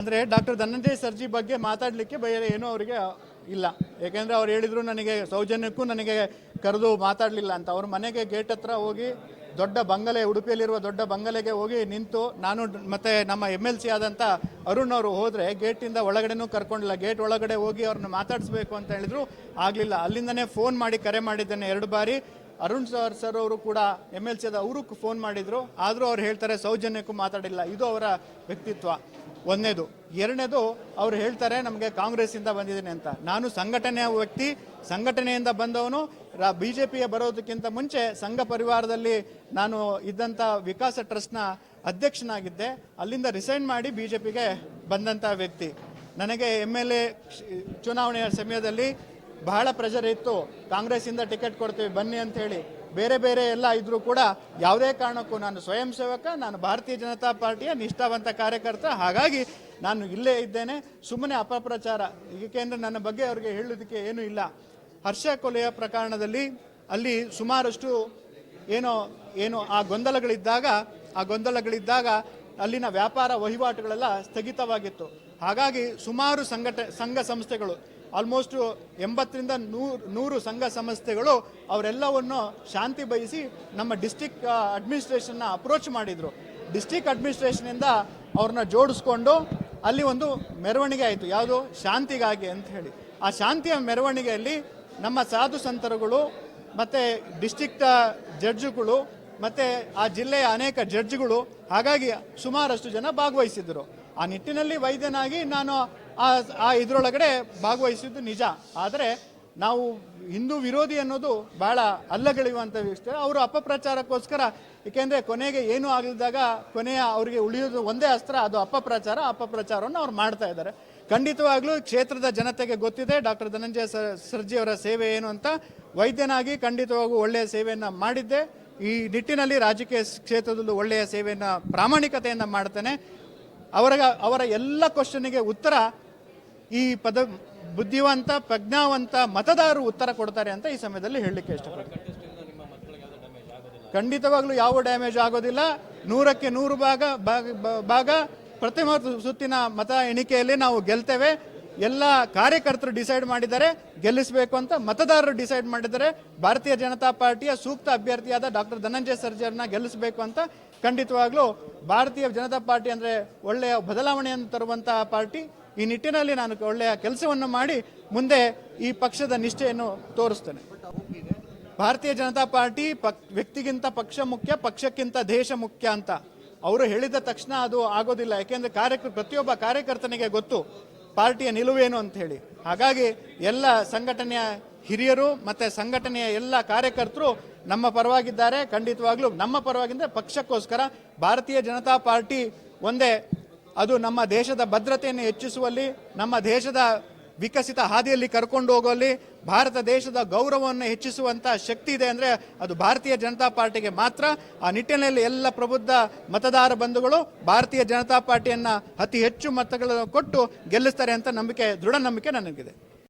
ಅಂದರೆ ಡಾಕ್ಟರ್ ಧನಂಜಯ ಸರ್ಜಿ ಬಗ್ಗೆ ಮಾತಾಡಲಿಕ್ಕೆ ಬೇರೆ ಏನೂ ಅವರಿಗೆ ಇಲ್ಲ. ಏಕೆಂದರೆ ಅವ್ರು ಹೇಳಿದರು ನನಗೆ ಸೌಜನ್ಯಕ್ಕೂ ನನಗೆ ಕರೆದು ಮಾತಾಡಲಿಲ್ಲ ಅಂತ. ಅವ್ರ ಮನೆಗೆ ಗೇಟ್ ಹತ್ರ ಹೋಗಿ ದೊಡ್ಡ ಬಂಗಲೆ, ಉಡುಪಿಯಲ್ಲಿರುವ ದೊಡ್ಡ ಬಂಗಲೆಗೆ ಹೋಗಿ ನಿಂತು ನಾನು ಮತ್ತೆ ನಮ್ಮ ಎಂ ಎಲ್ ಸಿ ಆದಂಥ ಅರುಣ್ ಅವರು ಹೋದರೆ ಗೇಟಿಂದ ಒಳಗಡೆನೂ ಕರ್ಕೊಂಡಿಲ್ಲ. ಗೇಟ್ ಒಳಗಡೆ ಹೋಗಿ ಅವ್ರನ್ನ ಮಾತಾಡಿಸ್ಬೇಕು ಅಂತ ಹೇಳಿದ್ರು. ಆಗಲಿಲ್ಲ. ಅಲ್ಲಿಂದನೇ ಫೋನ್ ಮಾಡಿ ಕರೆ ಮಾಡಿದ್ದೇನೆ ಎರಡು ಬಾರಿ. ಅರುಣ್ ಸರ್ ಸರ್ ಅವರು ಕೂಡ ಎಂ ಎಲ್ ಸಿ ಅದ ಅವರು ಫೋನ್ ಮಾಡಿದ್ರು. ಆದರೂ ಅವ್ರು ಹೇಳ್ತಾರೆ ಸೌಜನ್ಯಕ್ಕೂ ಮಾತಾಡಿಲ್ಲ. ಇದು ಅವರ ವ್ಯಕ್ತಿತ್ವ. ಒಂದನೇದು ಎರಡನೇದು, ಅವ್ರು ಹೇಳ್ತಾರೆ, ನಮಗೆ ಕಾಂಗ್ರೆಸ್ಸಿಂದ ಬಂದಿದ್ದೀನಿ ಅಂತ. ನಾನು ಸಂಘಟನೆಯ ವ್ಯಕ್ತಿ, ಸಂಘಟನೆಯಿಂದ ಬಂದವನು. ಬಿ ಜೆ ಪಿಗೆ ಬರೋದಕ್ಕಿಂತ ಮುಂಚೆ ಸಂಘ ಪರಿವಾರದಲ್ಲಿ ನಾನು ಇದ್ದಂಥ ವಿಕಾಸ ಟ್ರಸ್ಟ್ನ ಅಧ್ಯಕ್ಷನಾಗಿದ್ದೆ. ಅಲ್ಲಿಂದ ರಿಸೈನ್ ಮಾಡಿ ಬಿ ಜೆ ಪಿಗೆ ಬಂದಂಥ ವ್ಯಕ್ತಿ. ನನಗೆ ಎಂ ಎಲ್ ಎ ಚುನಾವಣೆಯ ಸಮಯದಲ್ಲಿ ಬಹಳ ಪ್ರೆಷರ್ ಇತ್ತು. ಕಾಂಗ್ರೆಸ್ಸಿಂದ ಟಿಕೆಟ್ ಕೊಡ್ತೀವಿ, ಬನ್ನಿ ಅಂತ ಹೇಳಿ. ಬೇರೆ ಬೇರೆ ಎಲ್ಲ ಇದ್ರೂ ಕೂಡ ಯಾವುದೇ ಕಾರಣಕ್ಕೂ ನಾನು ಸ್ವಯಂ ಸೇವಕ, ನಾನು ಭಾರತೀಯ ಜನತಾ ಪಾರ್ಟಿಯ ನಿಷ್ಠಾವಂತ ಕಾರ್ಯಕರ್ತ. ಹಾಗಾಗಿ ನಾನು ಇಲ್ಲೇ ಇದ್ದೇನೆ. ಸುಮ್ಮನೆ ಅಪಪ್ರಚಾರ. ಏಕೆಂದರೆ ನನ್ನ ಬಗ್ಗೆ ಅವರಿಗೆ ಹೇಳೋದಕ್ಕೆ ಏನೂ ಇಲ್ಲ. ಹರ್ಷ ಕೊಲೆಯ ಪ್ರಕರಣದಲ್ಲಿ ಅಲ್ಲಿ ಸುಮಾರಷ್ಟು ಏನೋ, ಏನು ಆ ಗೊಂದಲಗಳಿದ್ದಾಗ ಆ ಗೊಂದಲಗಳಿದ್ದಾಗ ಅಲ್ಲಿನ ವ್ಯಾಪಾರ ವಹಿವಾಟುಗಳೆಲ್ಲ ಸ್ಥಗಿತವಾಗಿತ್ತು. ಹಾಗಾಗಿ ಸುಮಾರು ಸಂಘಟ, ಸಂಘ ಸಂಸ್ಥೆಗಳು ಆಲ್ಮೋಸ್ಟ್ ಎಂಬತ್ತರಿಂದ ನೂರು ನೂರು ಸಂಘ ಸಂಸ್ಥೆಗಳು ಅವರೆಲ್ಲವನ್ನು ಶಾಂತಿ ಬಯಸಿ ನಮ್ಮ ಡಿಸ್ಟಿಕ್ ಅಡ್ಮಿನಿಸ್ಟ್ರೇಷನ್ನ ಅಪ್ರೋಚ್ ಮಾಡಿದರು. ಡಿಸ್ಟಿಕ್ ಅಡ್ಮಿನಿಸ್ಟ್ರೇಷನಿಂದ ಅವ್ರನ್ನ ಜೋಡಿಸ್ಕೊಂಡು ಅಲ್ಲಿ ಒಂದು ಮೆರವಣಿಗೆ ಆಯಿತು. ಯಾವುದು? ಶಾಂತಿಗಾಗಿ ಅಂತ ಹೇಳಿ. ಆ ಶಾಂತಿಯ ಮೆರವಣಿಗೆಯಲ್ಲಿ ನಮ್ಮ ಸಾಧು ಸಂತರುಗಳು ಮತ್ತು ಡಿಸ್ಟಿಕ್ಟ ಜಡ್ಜುಗಳು ಮತ್ತು ಆ ಜಿಲ್ಲೆಯ ಅನೇಕ ಜಡ್ಜ್ಗಳು ಹಾಗಾಗಿ ಸುಮಾರಷ್ಟು ಜನ ಭಾಗವಹಿಸಿದ್ದರು. ಆ ನಿಟ್ಟಿನಲ್ಲಿ ವೈದ್ಯನಾಗಿ ನಾನು ಆ ಆ ಇದರೊಳಗಡೆ ಭಾಗವಹಿಸಿದ್ದು ನಿಜ. ಆದರೆ ನಾವು ಹಿಂದೂ ವಿರೋಧಿ ಅನ್ನೋದು ಬಹಳ ಅಲ್ಲಗಳೆಯುವಂಥ ವಿಷಯ ಅವರು ಅಪಪ್ರಚಾರಕ್ಕೋಸ್ಕರ, ಏಕೆಂದರೆ ಕೊನೆಗೆ ಏನೂ ಆಗಲಿದ್ದಾಗ ಕೊನೆಯ ಅವರಿಗೆ ಉಳಿಯೋದು ಒಂದೇ ಅಸ್ತ್ರ, ಅದು ಅಪಪ್ರಚಾರ. ಅಪಪ್ರಚಾರವನ್ನು ಅವ್ರು ಮಾಡ್ತಾ ಇದ್ದಾರೆ. ಖಂಡಿತವಾಗ್ಲೂ ಕ್ಷೇತ್ರದ ಜನತೆಗೆ ಗೊತ್ತಿದೆ. ಡಾಕ್ಟರ್ ಧನಂಜಯ ಸರ್, ಸರ್ಜಿ ಅವರ ಸೇವೆ ಏನು ಅಂತ. ವೈದ್ಯನಾಗಿ ಖಂಡಿತವಾಗೂ ಒಳ್ಳೆಯ ಸೇವೆಯನ್ನು ಮಾಡಿದ್ದೆ. ಈ ನಿಟ್ಟಿನಲ್ಲಿ ರಾಜಕೀಯ ಕ್ಷೇತ್ರದಲ್ಲೂ ಒಳ್ಳೆಯ ಸೇವೆಯನ್ನು ಪ್ರಾಮಾಣಿಕತೆಯಿಂದ ಮಾಡ್ತೇನೆ. ಅವರ ಅವರ ಎಲ್ಲ ಕ್ವಶನಿಗೆ ಉತ್ತರ ಈ ಪದ, ಬುದ್ಧಿವಂತ, ಪ್ರಜ್ಞಾವಂತ ಮತದಾರರು ಉತ್ತರ ಕೊಡ್ತಾರೆ ಅಂತ ಈ ಸಮಯದಲ್ಲಿ ಹೇಳಲಿಕ್ಕೆ ಇಷ್ಟಪಡ್ತೀನಿ. ಖಂಡಿತವಾಗ್ಲೂ ಯಾವ ಡ್ಯಾಮೇಜ್ ಆಗೋದಿಲ್ಲ. ನೂರಕ್ಕೆ ನೂರು ಭಾಗ, ಭಾಗ- ಪ್ರತಿಮ ಸುತ್ತಿನ ಮತ ಎಣಿಕೆಯಲ್ಲಿ ನಾವು ಗೆಲ್ತೇವೆ. ಎಲ್ಲ ಕಾರ್ಯಕರ್ತರು ಡಿಸೈಡ್ ಮಾಡಿದ್ದಾರೆ, ಗೆಲ್ಲಿಸಬೇಕು ಅಂತ ಮತದಾರರು ಡಿಸೈಡ್ ಮಾಡಿದ್ದಾರೆ. ಭಾರತೀಯ ಜನತಾ ಪಾರ್ಟಿಯ ಸೂಕ್ತ ಅಭ್ಯರ್ಥಿಯಾದ ಡಾಕ್ಟರ್ ಧನಂಜಯ ಸರ್ಜರ್ನ ಗೆಲ್ಲಿಸಬೇಕು ಅಂತ ಖಂಡಿತವಾಗ್ಲೂ ಭಾರತೀಯ ಜನತಾ ಪಾರ್ಟಿ ಅಂದರೆ ಒಳ್ಳೆಯ ಬದಲಾವಣೆಯನ್ನು ತರುವಂತಹ ಪಾರ್ಟಿ. ಈ ನಿಟ್ಟಿನಲ್ಲಿ ನಾನು ಒಳ್ಳೆಯ ಕೆಲಸವನ್ನು ಮಾಡಿ ಮುಂದೆ ಈ ಪಕ್ಷದ ನಿಷ್ಠೆಯನ್ನು ತೋರಿಸ್ತೇನೆ. ಭಾರತೀಯ ಜನತಾ ಪಾರ್ಟಿ ಪಕ್, ವ್ಯಕ್ತಿಗಿಂತ ಪಕ್ಷ ಮುಖ್ಯ, ಪಕ್ಷಕ್ಕಿಂತ ದೇಶ ಮುಖ್ಯ ಅಂತ. ಅವರು ಹೇಳಿದ ತಕ್ಷಣ ಅದು ಆಗೋದಿಲ್ಲ. ಯಾಕೆಂದರೆ ಕಾರ್ಯಕರ್ ಪ್ರತಿಯೊಬ್ಬ ಕಾರ್ಯಕರ್ತನಿಗೆ ಗೊತ್ತು. ಪಾರ್ಟಿಯ ನಿಲುವೇನು ಅಂತ ಹೇಳಿ. ಹಾಗಾಗಿ ಎಲ್ಲ ಸಂಘಟನೆಯ ಹಿರಿಯರು ಮತ್ತೆ ಸಂಘಟನೆಯ ಎಲ್ಲ ಕಾರ್ಯಕರ್ತರು ನಮ್ಮ ಪರವಾಗಿದ್ದಾರೆ. ಖಂಡಿತವಾಗ್ಲೂ ನಮ್ಮ ಪರವಾಗಿದ್ದರೆ ಪಕ್ಷಕ್ಕೋಸ್ಕರ ಭಾರತೀಯ ಜನತಾ ಪಾರ್ಟಿ ಒಂದೇ. ಅದು ನಮ್ಮ ದೇಶದ ಭದ್ರತೆಯನ್ನು ಹೆಚ್ಚಿಸುವಲ್ಲಿ, ನಮ್ಮ ದೇಶದ ವಿಕಸಿತ ಹಾದಿಯಲ್ಲಿ ಕರ್ಕೊಂಡು ಹೋಗುವಲ್ಲಿ ಭಾರತ ದೇಶದ ಗೌರವವನ್ನು ಹೆಚ್ಚಿಸುವಂಥ ಶಕ್ತಿ ಇದೆ ಅಂದರೆ ಅದು ಭಾರತೀಯ ಜನತಾ ಪಾರ್ಟಿಗೆ ಮಾತ್ರ. ಆ ನಿಟ್ಟಿನಲ್ಲಿ ಎಲ್ಲ ಪ್ರಬುದ್ಧ ಮತದಾರ ಬಂಧುಗಳು ಭಾರತೀಯ ಜನತಾ ಪಾರ್ಟಿಯನ್ನು ಅತಿ ಹೆಚ್ಚು ಮತಗಳನ್ನು ಕೊಟ್ಟು ಗೆಲ್ಲಿಸ್ತಾರೆ ಅಂತ ನಂಬಿಕೆ ದೃಢ ನಂಬಿಕೆ ನನಗಿದೆ.